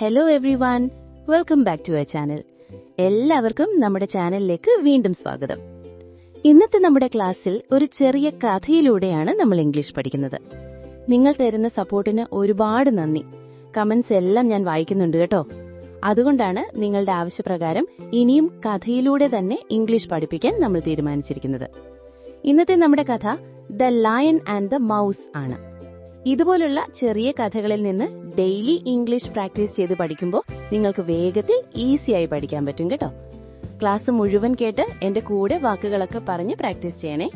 Hello everyone welcome back to a channel എല്ലാവർക്കും നമ്മുടെ ചാനലിലേക്ക് വീണ്ടും സ്വാഗതം. ഇന്നത്തെ നമ്മുടെ ക്ലാസ്സിൽ ഒരു ചെറിയ കഥയിലൂടെയാണ് നമ്മൾ ഇംഗ്ലീഷ് പഠിക്കുന്നത്. നിങ്ങൾ തരുന്ന സപ്പോർട്ടിന് ഒരുപാട് നന്ദി. കമന്റ്സ് എല്ലാം ഞാൻ വായിക്കുന്നുണ്ട് കേട്ടോ. അതുകൊണ്ടാണ് നിങ്ങളുടെ ആവശ്യപ്രകാരം ഇനിയും കഥയിലൂടെ തന്നെ ഇംഗ്ലീഷ് പഠിപ്പിക്കാൻ നമ്മൾ തീരുമാനിച്ചിരിക്കുന്നത്. ഇന്നത്തെ നമ്മുടെ കഥ the lion and the mouse ആണ്. ഇതുപോലുള്ള ചെറിയ കഥകളിൽ നിന്ന് ഡെയിലി ഇംഗ്ലീഷ് പ്രാക്ടീസ് ചെയ്ത് പഠിക്കുമ്പോൾ നിങ്ങൾക്ക് വേഗത്തിൽ ഈസിയായി പഠിക്കാൻ പറ്റും കേട്ടോ. ക്ലാസ് മുഴുവൻ കേട്ട് എന്റെ കൂടെ വാക്കുകളൊക്കെ പറഞ്ഞ് പ്രാക്ടീസ് ചെയ്യണേ.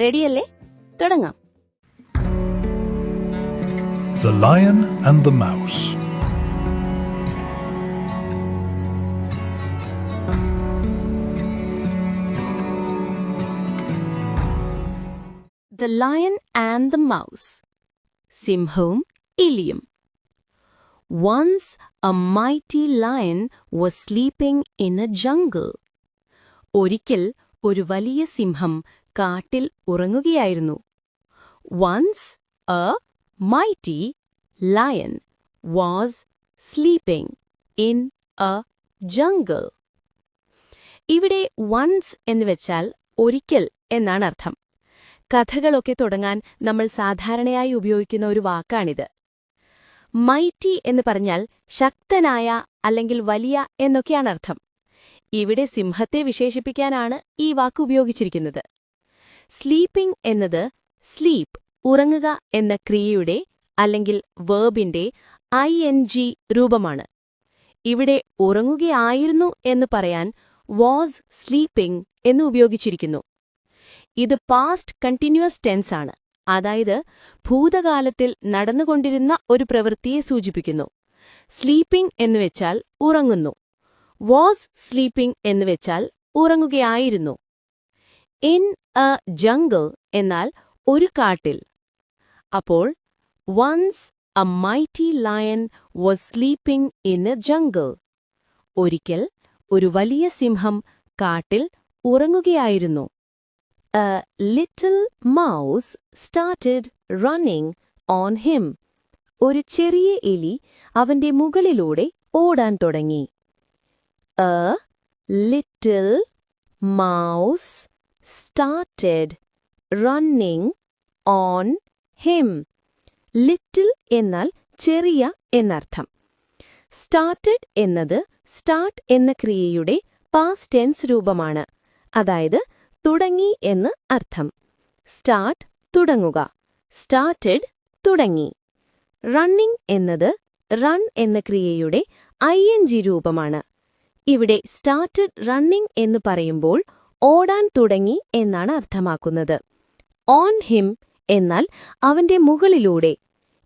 റെഡിയല്ലേ തുടങ്ങാം. The Lion and the Mouse. The Lion and the Mouse. സിംഹവും എലിയും Once a mighty lion was sleeping in a jungle. ഒരിക്കൽ ഒരു വലിയ സിംഹം കാട്ടിൽ ഉറങ്ങുകയായിരുന്നു Once a mighty lion was sleeping in a jungle. ഇവിടെ വൺസ് എന്ന് വെച്ചാൽ ഒരിക്കൽ എന്നാണ് അർത്ഥം കഥകളൊക്കെ തുടങ്ങാൻ നമ്മൾ സാധാരണയായി ഉപയോഗിക്കുന്ന ഒരു വാക്കാണിത്. മൈറ്റി എന്ന് പറഞ്ഞാൽ ശക്തനായ അല്ലെങ്കിൽ വലിയ എന്നൊക്കെയാണ് അർത്ഥം. ഇവിടെ സിംഹത്തെ വിശേഷിപ്പിക്കാനാണ് ഈ വാക്ക് ഉപയോഗിച്ചിരിക്കുന്നത്. സ്ലീപ്പിംഗ് എന്നത് സ്ലീപ്പ് ഉറങ്ങുക എന്ന ക്രിയയുടെ അല്ലെങ്കിൽ വേർബിന്റെ ഐ എൻ ജി രൂപമാണ്. ഇവിടെ ഉറങ്ങുകയായിരുന്നു എന്ന് പറയാൻ വാസ് സ്ലീപ്പിംഗ് എന്ന് ഉപയോഗിച്ചിരിക്കുന്നു. ഇത് പാസ്റ്റ് കണ്ടിന്യൂസ് ടെൻസ് ആണ്. അതായത് ഭൂതകാലത്തിൽ നടന്നുകൊണ്ടിരുന്ന ഒരു പ്രവൃത്തിയെ സൂചിപ്പിക്കുന്നു. സ്ലീപ്പിംഗ് എന്നുവെച്ചാൽ ഉറങ്ങുന്നു. വാസ് സ്ലീപ്പിംഗ് എന്നുവെച്ചാൽ ഉറങ്ങുകയായിരുന്നു. ഇൻ എ ജംഗിൾ എന്നാൽ ഒരു കാട്ടിൽ. അപ്പോൾ once a mighty lion was sleeping in a jungle ഒരിക്കൽ ഒരു വലിയ സിംഹം കാട്ടിൽ ഉറങ്ങുകയായിരുന്നു. A little mouse started running on him. ഒരു ചെറിയ എലി അവന്റെ മുകളിലൂടെ ഓടാൻ തുടങ്ങി. A little mouse started running on him little എന്നാൽ ചെറിയ എന്നർത്ഥം. സ്റ്റാർട്ടഡ് എന്നത് സ്റ്റാർട്ട് എന്ന ക്രിയയുടെ പാസ്റ്റ് ടെൻസ് രൂപമാണ്. അതായത് തുടങ്ങി എന്ന് അർത്ഥം. സ്റ്റാർട്ട് തുടങ്ങുക. സ്റ്റാർട്ടഡ് തുടങ്ങി. റണ്ണിംഗ് എന്നത് റൺ എന്ന ക്രിയയുടെ ഐ എൻ ജി രൂപമാണ്. ഇവിടെ സ്റ്റാർട്ടഡ് റണ്ണിംഗ് എന്ന് പറയുമ്പോൾ ഓടാൻ തുടങ്ങി എന്നാണ് അർത്ഥമാക്കുന്നത്. ഓൺ ഹിം എന്നാൽ അവന്റെ മുകളിലൂടെ.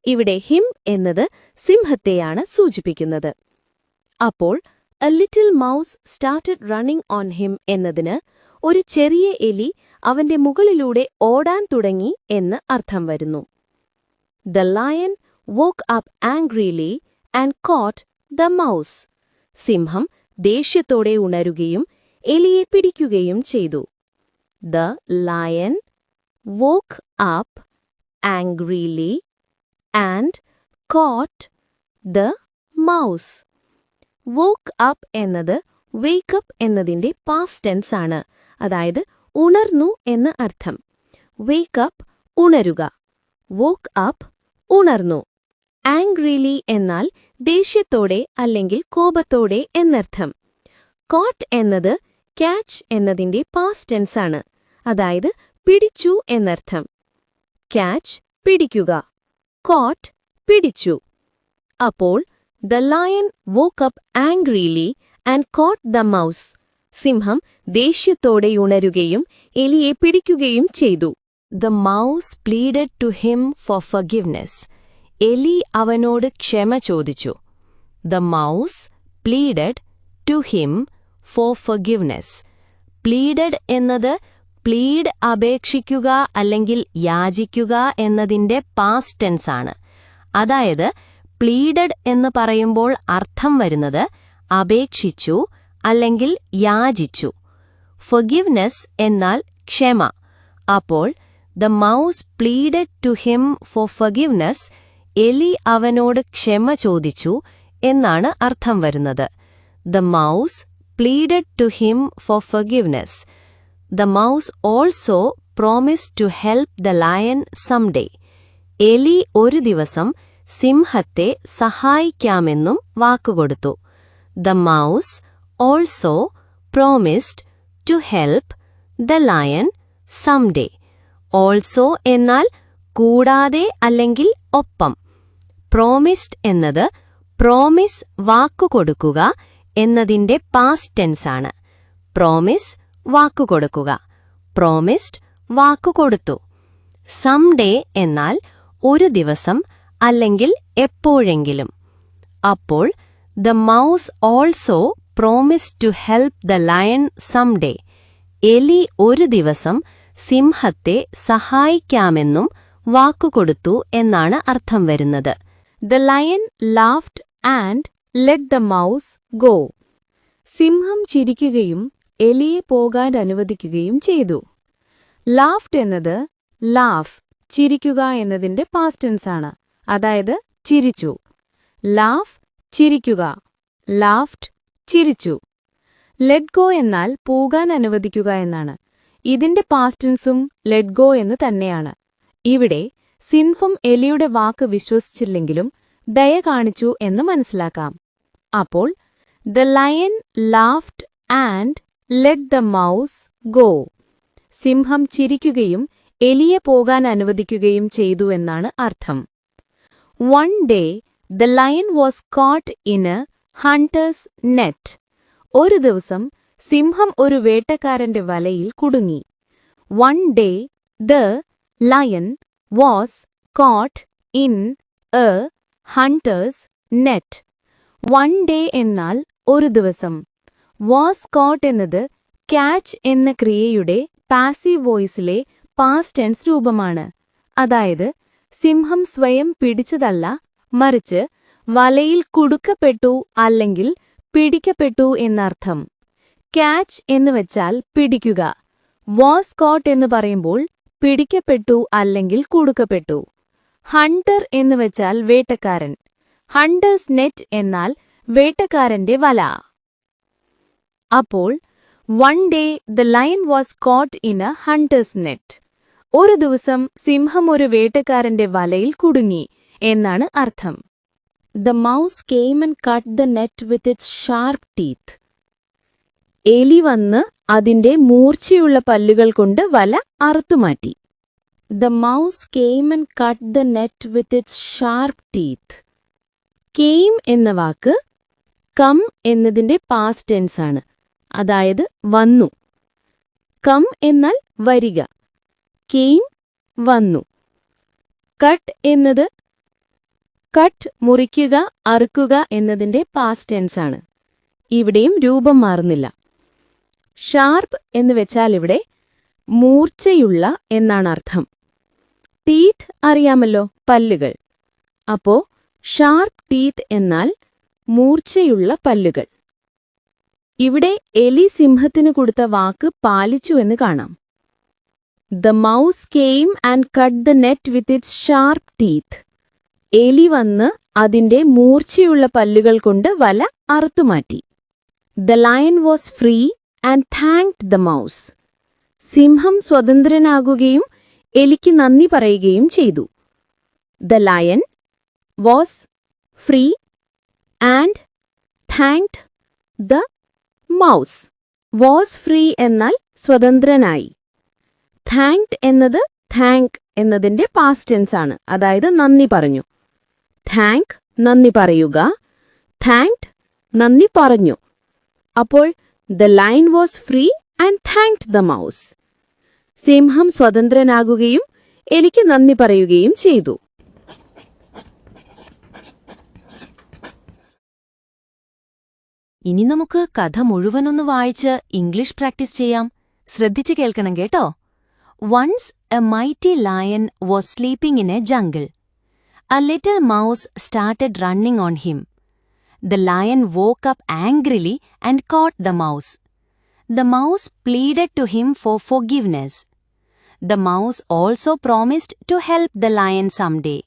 ഇവിടെ ഹിം എന്നത് സിംഹത്തെയാണ് സൂചിപ്പിക്കുന്നത്. അപ്പോൾ a little mouse started running on him എന്നതിന് ഒരു ചെറിയ എലി അവന്റെ മുകളിലൂടെ ഓടാൻ തുടങ്ങി എന്ന് അർത്ഥം വരുന്നു. The lion woke up angrily and caught the mouse സിംഹം ദേഷ്യത്തോടെ ഉണരുകയും എലിയെ പിടിക്കുകയും ചെയ്തു. The lion woke up angrily and caught the mouse woke up എന്നത് വേക്കപ്പ് എന്നതിന്റെ പാസ്റ്റ് ടെൻസ് ആണ്. അതായത് ഉണർന്നു എന്ന് അർത്ഥം. വേക്ക് അപ്പ് ഉണരുക. വോക്ക് അപ്പ് ഉണർന്നു. ആംഗ്രീലി എന്നാൽ ദേഷ്യത്തോടെ അല്ലെങ്കിൽ കോപത്തോടെ എന്നർത്ഥം. കോട്ട് എന്നത് ക്യാച്ച് എന്നതിന്റെ പാസ്റ്റ് ടെൻസ് ആണ്. അതായത് പിടിച്ചു എന്നർത്ഥം. ക്യാച്ച് പിടിക്കുക. കോട്ട് പിടിച്ചു. അപ്പോൾ the lion woke up angrily and caught the mouse സിംഹം ദേഷ്യത്തോടെ ഉണരുകയും എലിയെ പിടിക്കുകയും ചെയ്തു. The mouse pleaded to him for forgiveness എലി അവനോട് ക്ഷമ ചോദിച്ചു. The mouse pleaded to him for forgiveness pleaded എന്നത് പ്ലീഡ് അപേക്ഷിക്കുക അല്ലെങ്കിൽ യാചിക്കുക എന്നതിന്റെ പാസ്റ്റ് ടെൻസ് ആണ്. അതായത് പ്ലീഡഡ് എന്ന് പറയുമ്പോൾ അർത്ഥം വരുന്നത് അപേക്ഷിച്ചു അല്ലെങ്കിൽ യാചിച്ചു. ഫൊഗിവ്നെസ് എന്നാൽ ക്ഷമ. അപ്പോൾ the mouse pleaded to him for forgiveness എലി അവനോട് ക്ഷമ ചോദിച്ചു എന്നാണ് അർത്ഥം വരുന്നത്. The mouse pleaded to him for forgiveness the mouse also promise to help the lion someday എലി ഒരു ദിവസം സിംഹത്തെ സഹായിക്കാമെന്നും വാക്കുകൊടുത്തു. The mouse also promised to help the lion someday also എന്നാൽ കൂടാതെ അല്ലെങ്കിൽ ഒപ്പം. പ്രോമിസ്ഡ് എന്നത് പ്രോമിസ് വാക്കുകൊടുക്കുക എന്നതിന്റെ പാസ്റ്റ് ടെൻസാണ് പ്രോമിസ് വാക്കുകൊടുക്കുക പ്രോമിസ്ഡ് വാക്കുകൊടുത്തു സംഡേ എന്നാൽ ഒരു ദിവസം അല്ലെങ്കിൽ എപ്പോഴെങ്കിലും. അപ്പോൾ the mouse also promise to help the lion someday എലി ഒരു ദിവസം സിംഹത്തെ സഹായിക്കാമെന്നും വാക്കുകൊടുത്തു എന്നാണ് അർത്ഥം വരുന്നത്. The lion laughed and let the mouse go സിംഹം ചിരിക്കുകയും എലിയെ പോകാൻ അനുവദിക്കുകയും ചെയ്തു. ലാഫ്റ്റ് എന്നത് ലാഫ് ചിരിക്കുക എന്നതിന്റെ പാസ്റ്റൻസാണ് അതായത് ചിരിച്ചു. ലാഫ് ചിരിക്കുക. ലാഫ്റ്റ് ചിരിച്ചു. ലെറ്റ് ഗോ എന്നാൽ പോകാൻ അനുവദിക്കുക എന്നാണ്. ഇതിന്റെ പാസ്റ്റൻസും ലെറ്റ് ഗോ എന്ന് തന്നെയാണ്. ഇവിടെ സിൻഫും എലിയുടെ വാക്ക് വിശ്വസിച്ചില്ലെങ്കിലും ദയ കാണിച്ചു എന്ന് മനസ്സിലാക്കാം. അപ്പോൾ the lion laughed and let the mouse go സിംഹം ചിരിക്കുകയും എലിയെ പോകാൻ അനുവദിക്കുകയും ചെയ്തു എന്നാണ് അർത്ഥം. One day the lion was caught in a hunter's net. ഒരു ദിവസം സിംഹം ഒരു വേട്ടക്കാരന്റെ വലയിൽ കുടുങ്ങി. One day the lion was caught in a hunter's net. One day എന്നാൽ ഒരു ദിവസം. വാസ് കോട്ട് എന്നത് ക്യാച്ച് എന്ന ക്രിയയുടെ പാസീവ് വോയിസിലെ പാസ്റ്റ് ടെൻസ് രൂപമാണ്. അതായത് സിംഹം സ്വയം പിടിച്ചതല്ല മറിച്ച് വലയിൽ കുടുക്കപ്പെട്ടു അല്ലെങ്കിൽ പിടിക്കപ്പെട്ടു എന്നർത്ഥം. ക്യാച്ച് എന്ന് വെച്ചാൽ പിടിക്കുക. വാസ് കോട്ട് എന്ന് പറയുമ്പോൾ പിടിക്കപ്പെട്ടു അല്ലെങ്കിൽ കുടുക്കപ്പെട്ടു. ഹണ്ടർ എന്ന് വെച്ചാൽ വേട്ടക്കാരൻ. ഹണ്ടേഴ്സ് നെറ്റ് എന്നാൽ വേട്ടക്കാരന്റെ വല. അപ്പോൾ one day the lion was caught in a hunter's net ഒരു ദിവസം സിംഹം ഒരു വേട്ടക്കാരന്റെ വലയിൽ കുടുങ്ങി എന്നാണ് അർത്ഥം. The mouse came and cut the net with its sharp teeth. എലി വന്ന് അതിന്റെ മൂർച്ചയുള്ള പല്ലുകൾ കൊണ്ട് വല അറുത്തുമാറ്റി the mouse came and cut the net with its sharp teeth came എന്ന വാക്ക് കം എന്നതിന്റെ പാസ്റ്റ് ടെൻസ് ആണ്. അതായത് വന്നു. കം എന്നാൽ വരിക. കെയിം വന്നു. കട്ട് എന്നത് കട്ട് മുറിക്കുക അറുക്കുക എന്നതിന്റെ പാസ്റ്റ് ടെൻസ് ആണ്. ഇവിടെയും രൂപം മാറുന്നില്ല. ഷാർപ്പ് എന്ന് വെച്ചാൽ ഇവിടെ മൂർച്ചയുള്ള എന്നാണ് അർത്ഥം. ടീത്ത് അറിയാമല്ലോ പല്ലുകൾ. അപ്പോ ഷാർപ്പ് ടീത്ത് എന്നാൽ മൂർച്ചയുള്ള പല്ലുകൾ. ഇവിടെ എലി സിംഹത്തിന് കൊടുത്ത വാക്ക് പാലിച്ചു എന്ന് കാണാം. The mouse came and cut the net with its sharp teeth എലി വന്ന് അതിന്റെ മൂർച്ചയുള്ള പല്ലുകൾ കൊണ്ട് വല അറുത്തുമാറ്റി the lion was free and thanked the mouse സിംഹം സ്വതന്ത്രനാകുകയും എലിക്ക് നന്ദി പറയുകയും ചെയ്തു. The lion was free and thanked the mouse was free എന്നാൽ സ്വതന്ത്രനായി. താങ്ക്ഡ് എന്നത് താങ്ക് എന്നതിന്റെ പാസ്റ്റ് ടെൻസ് ആണ്. അതായത് നന്ദി പറഞ്ഞു. താങ്ക് നന്ദി പറയുക. താങ്ക്ഡ് നന്ദി പറഞ്ഞു. അപ്പോൾ the lion was free and thanked the mouse. സിംഹം സ്വതന്ത്രനാകുകയും എനിക്ക് നന്ദി പറയുകയും ചെയ്തു. ഇനി നമുക്ക് കഥ മുഴുവനൊന്ന് വായിച്ച് ഇംഗ്ലീഷ് പ്രാക്ടീസ് ചെയ്യാം. ശ്രദ്ധിച്ചു കേൾക്കണം കേട്ടോ. Once a mighty lion was sleeping in a jungle A little mouse started running on him. The lion woke up angrily and caught the mouse. The mouse pleaded to him for forgiveness. The mouse also promised to help the lion someday.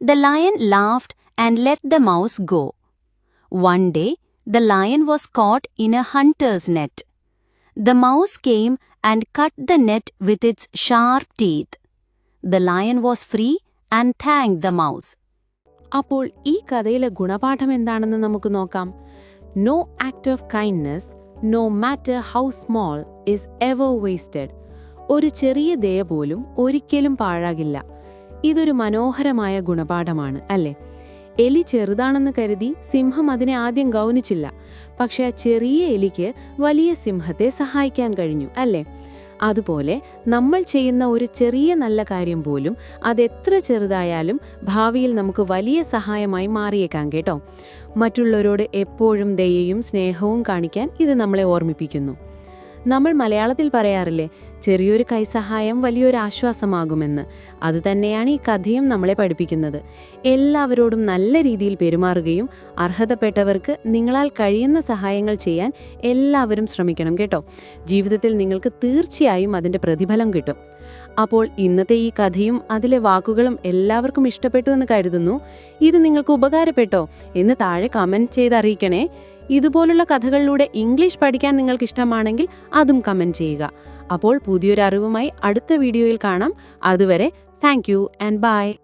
The lion laughed and let the mouse go. One day, the lion was caught in a hunter's net. The mouse came and cut the net with its sharp teeth. The lion was free and thank the mouse അപ്പോൾ ഈ കഥയിലെ ഗുണപാഠം എന്താണെന്ന് നമുക്ക് നോക്കാം. No act of kindness no matter how small is ever wasted ഒരു ചെറിയ ദയ പോലും ഒരിക്കലും പാഴാകില്ല. ഇതൊരു മനോഹരമായ ഗുണപാഠമാണ് അല്ലേ? എലി ചെറുതാണെന്ന് കരുതി സിംഹം അതിനെ ആദ്യം ഗൗനിച്ചില്ല. പക്ഷെ ആ ചെറിയ എലിക്ക് വലിയ സിംഹത്തെ സഹായിക്കാൻ കഴിഞ്ഞു അല്ലേ? അതുപോലെ നമ്മൾ ചെയ്യുന്ന ഒരു ചെറിയ നല്ല കാര്യം പോലും അതെത്ര ചെറുതായാലും ഭാവിയിൽ നമുക്ക് വലിയ സഹായമായി മാറിയേക്കാം കേട്ടോ. മറ്റുള്ളവരോട് എപ്പോഴും ദയയും സ്നേഹവും കാണിക്കാൻ ഇത് നമ്മളെ ഓർമ്മിപ്പിക്കുന്നു. നമ്മൾ മലയാളത്തിൽ പറയാറില്ലേ ചെറിയൊരു കൈസഹായം വലിയൊരു ആശ്വാസമാകുമെന്ന്. അതുതന്നെയാണ് ഈ കഥയും നമ്മളെ പഠിപ്പിക്കുന്നത്. എല്ലാവരോടും നല്ല രീതിയിൽ പെരുമാറുകയും അർഹതപ്പെട്ടവർക്ക് നിങ്ങളാൽ കഴിയുന്ന സഹായങ്ങൾ ചെയ്യാൻ എല്ലാവരും ശ്രമിക്കണം കേട്ടോ. ജീവിതത്തിൽ നിങ്ങൾക്ക് തീർച്ചയായും അതിന്റെ പ്രതിഫലം കിട്ടും. അപ്പോൾ ഇന്നത്തെ ഈ കഥയും അതിലെ വാക്കുകളും എല്ലാവർക്കും ഇഷ്ടപ്പെട്ടു എന്ന് കരുതുന്നു. ഇത് നിങ്ങൾക്ക് ഉപകാരപ്പെട്ടോ എന്ന് താഴെ കമന്റ് ചെയ്ത് അറിയിക്കണേ ഇതുപോലുള്ള കഥകളിലൂടെ ഇംഗ്ലീഷ് പഠിക്കാൻ നിങ്ങൾക്ക് ഇഷ്ടമാണെങ്കിൽ അതും കമന്റ് ചെയ്യുക. അപ്പോൾ പുതിയൊരു അറിവുമായി അടുത്ത വീഡിയോയിൽ കാണാം. അതുവരെ താങ്ക് യു ആൻഡ് ബൈ